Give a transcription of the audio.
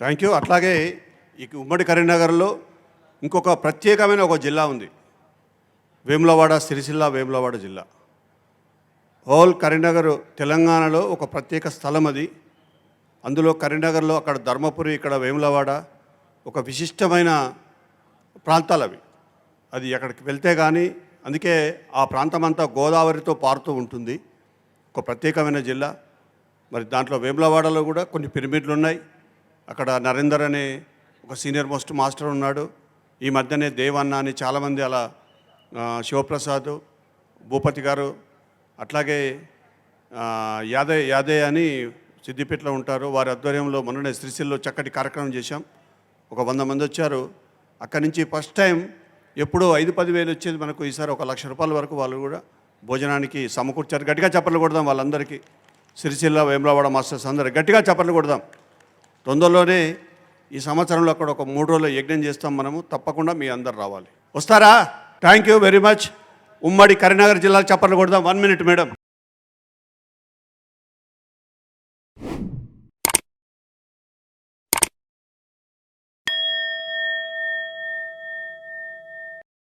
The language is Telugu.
థ్యాంక్ యూ అట్లాగే ఈ ఉమ్మడి కరీంనగర్లో ఇంకొక ప్రత్యేకమైన ఒక జిల్లా ఉంది. వేములవాడ సిరిసిల్ల వేములవాడ జిల్లా. హోల్ కరీంనగర్ తెలంగాణలో ఒక ప్రత్యేక స్థలం అది. అందులో కరీంనగర్లో అక్కడ ధర్మపురి ఇక్కడ వేములవాడ ఒక విశిష్టమైన ప్రాంతాలు అవి. అది అక్కడికి వెళ్తే కానీ అందుకే ఆ ప్రాంతం అంతా గోదావరితో పారుతూ ఉంటుంది. ఒక ప్రత్యేకమైన జిల్లా. మరి దాంట్లో వేములవాడలో కూడా కొన్ని పిరమిడ్లు ఉన్నాయి అక్కడ నరేందర్ అనే ఒక సీనియర్ మోస్ట్ మాస్టర్ ఉన్నాడు. ఈ మధ్యనే దేవన్న అని చాలామంది అలా శివప్రసాద్ భూపతి గారు అట్లాగే యాదయ్ యాదయ్ అని సిద్దిపేటలో ఉంటారు. వారి ఆధ్వర్యంలో మొన్ననే శ్రీశైల్లో చక్కటి కార్యక్రమం చేశాం. ఒక వంద మంది వచ్చారు. అక్కడి నుంచి ఫస్ట్ టైం ఎప్పుడో ఐదు పది వేలు వచ్చేది మనకు ఈసారి ఒక లక్ష రూపాయల వరకు వాళ్ళు కూడా భోజనానికి సమకూర్చారు. గట్టిగా చప్పట్లు కొడదాం వాళ్ళందరికీ. సిరిసిల్ల వేములవాడ మాస్టర్స్ అందరు గట్టిగా చప్పట్లు కొడదాం. తొందరలోనే ఈ సంవత్సరంలో అక్కడ ఒక మూడు రోజులు యజ్ఞం చేస్తాం మనము తప్పకుండా మీ అందరు రావాలి. వస్తారా? థ్యాంక్ యూ వెరీ మచ్ ఉమ్మడి కరీంనగర్ జిల్లాకు చప్పట్లు కొడదాం. One minute madam